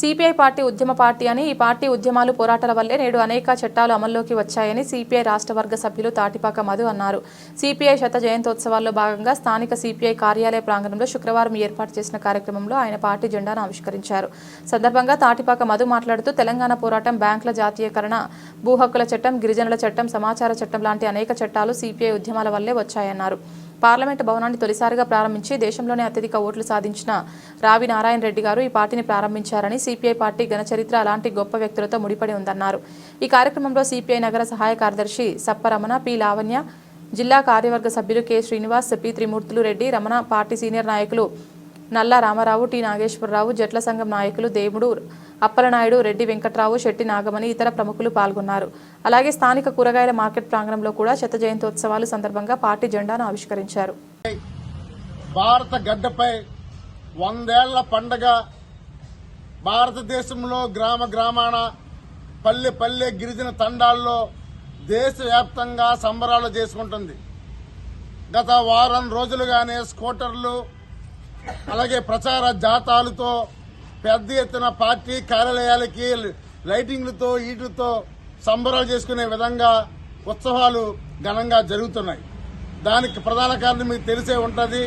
CPI party ఉద్యమ party అని ఈ పార్టీ ఉద్యమాలు పోరాటాల వల్లే నేడు అనేక చట్టాలు అమల్లోకి వచ్చాయని సిపిఐ రాష్ట్ర వర్గ సభ్యులు తాటిపాక మధు అన్నారు. సిపిఐ శత జయంతోత్సవాల్లో భాగంగా స్థానిక సిపిఐ కార్యాలయ ప్రాంగణంలో శుక్రవారం ఏర్పాటు చేసిన కార్యక్రమంలో ఆయన పార్టీ జెండాను ఆవిష్కరించారు. సందర్భంగా తాటిపాక మధు మాట్లాడుతూ తెలంగాణ పోరాటం బ్యాంకుల జాతీయకరణ భూ హక్కుల చట్టం గిరిజనుల చట్టం సమాచార చట్టం లాంటి అనేక చట్టాలు సిపిఐ ఉద్యమాల వల్లే వచ్చాయన్నారు. పార్లమెంటు భవనాన్ని తొలిసారిగా ప్రారంభించి దేశంలోనే అత్యధిక ఓట్లు సాధించిన రావి నారాయణ రెడ్డి గారు ఈ పార్టీని ప్రారంభించారని సిపిఐ పార్టీ ఘనచరిత్ర అలాంటి గొప్ప వ్యక్తులతో ముడిపడి ఉందన్నారు. ఈ కార్యక్రమంలో సిపిఐ నగర సహాయ కార్యదర్శి సప్పరమణ పి. లావణ్య జిల్లా కార్యవర్గ సభ్యులు K. Srinivas P. Trimurthulu Reddy Ramana party senior నాయకులు నల్ల రామారావు టి. నాగేశ్వరరావు జట్ల సంఘం నాయకులు దేవుడు అప్పలనాయుడు రెడ్డి వెంకట్రావు శెట్టి నాగమణి ఇతర ప్రముఖులు పాల్గొన్నారు. అలాగే స్థానిక కూరగాయల మార్కెట్ ప్రాంగణంలో కూడా శత జయంతోత్సవాలు సందర్భంగా పార్టీ జెండాను ఆవిష్కరించారు. భారత గడ్డపై వందేళ్ళ పండగ భారతదేశంలో గ్రామ గ్రామాన పల్లె పల్లె గిరిజన తండాల్లో దేశవ్యాప్తంగా సంబరాలు చేసుకుంటుంది. గత వారం రోజులుగానే స్కూటర్లు అలాగే ప్రచార జాతాలతో పెద్ద ఎత్తున పార్టీ కార్యాలయాలకి లైటింగ్లతో వీటితో సంబరాలు చేసుకునే విధంగా ఉత్సవాలు ఘనంగా జరుగుతున్నాయి. దానికి ప్రధాన కారణం మీకు తెలిసే ఉంటుంది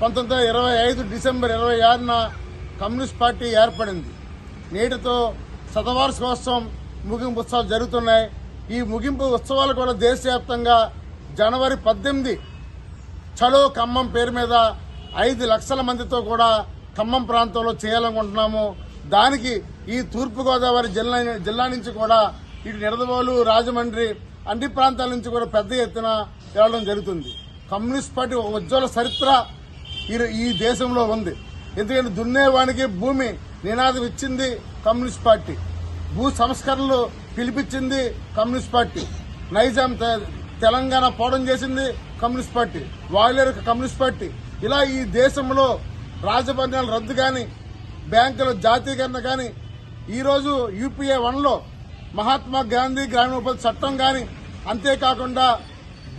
పంతొమ్మిది వందల ఇరవై ఐదు డిసెంబర్ ఇరవై ఆరున కమ్యూనిస్ట్ పార్టీ ఏర్పడింది. నేటితో శతవార్షికోత్సవం ముగింపు ఉత్సవాలు జరుగుతున్నాయి. ఈ ముగింపు ఉత్సవాలు కూడా దేశవ్యాప్తంగా జనవరి పద్దెనిమిది చలో ఖమ్మం పేరు మీద ఐదు లక్షల మందితో కూడా ఖమ్మం ప్రాంతంలో చేయాలనుకుంటున్నాము దానికి ఈ తూర్పుగోదావరి జిల్లా జిల్లా నుంచి కూడా ఇటు నిడదవోలు రాజమండ్రి అన్ని ప్రాంతాల నుంచి కూడా పెద్ద ఎత్తున వెళ్ళడం జరుగుతుంది. కమ్యూనిస్ట్ పార్టీ ఉజ్వల చరిత్ర ఈ- ఈ దేశంలో ఉంది. ఎందుకంటే దున్నేవానికి భూమి నినాదం ఇచ్చింది కమ్యూనిస్ట్ పార్టీ. భూ సంస్కరణలు పిలిపించింది కమ్యూనిస్ట్ పార్టీ. నైజాం తెలంగాణ పోవడం చేసింది కమ్యూనిస్ట్ పార్టీ. వాయిలేరు కమ్యూనిస్ట్ పార్టీ. ఇలా ఈ దేశంలో రాజభరణాలు రద్దు కానీ బ్యాంకుల జాతీయకరణ కానీ ఈరోజు యూపీఏ వన్లో మహాత్మా గాంధీ గ్రామీణ ఉపాధి చట్టం కానీ అంతేకాకుండా